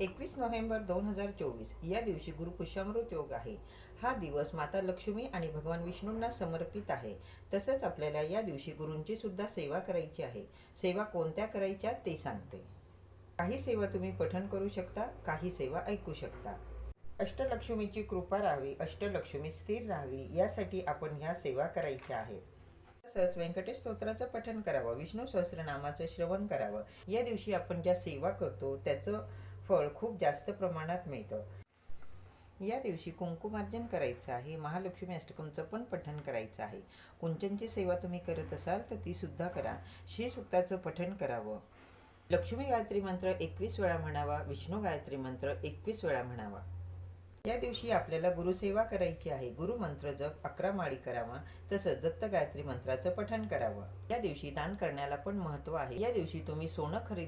एकवीस नोव्हेंबर दोन हजार चोवीस. या दिवशी गुरु पुष्यामृत योग आहे. हा दिवस माता लक्ष्मी आणि भगवान विष्णूंना समर्पित आहे. तसंच आपल्याला या दिवशी गुरूंची सुद्धा सेवा करायची आहे. सेवा कोणत्या करायच्या ते सांगते. काही सेवा तुम्ही पठण करू शकता काही सेवा ऐकू शकता. अष्टलक्ष्मीची कृपा राहावी अष्टलक्ष्मी स्थिर राहावी यासाठी आपण ह्या सेवा करायच्या आहेत. तसंच व्यंकटेश स्तोत्राचं पठण करावं विष्णू सहस्रनामाचं श्रवण करावं. या दिवशी आपण ज्या सेवा करतो त्याचं फळ खूप जास्त प्रमाणात मिळतं. या दिवशी कुंकुमार्जन करायचं आहे महालक्ष्मी अष्टकमचं पण पठण करायचं आहे. कुंचनची सेवा तुम्ही करत असाल तर ती सुद्धा करा. श्री पठण करावं. लक्ष्मी गायत्री मंत्र एकवीस वेळा म्हणावा विष्णू गायत्री मंत्र एकवीस वेळा म्हणावा. या दिवशी आपल्याला गुरुसेवा करायची आहे. गुरुमंत्र जप अकरा माळी करावा तसंच दत्त गायत्री मंत्राचं पठण करावं. या दिवशी दान करण्याला पण महत्त्व आहे. या दिवशी तुम्ही सोनं खरेदी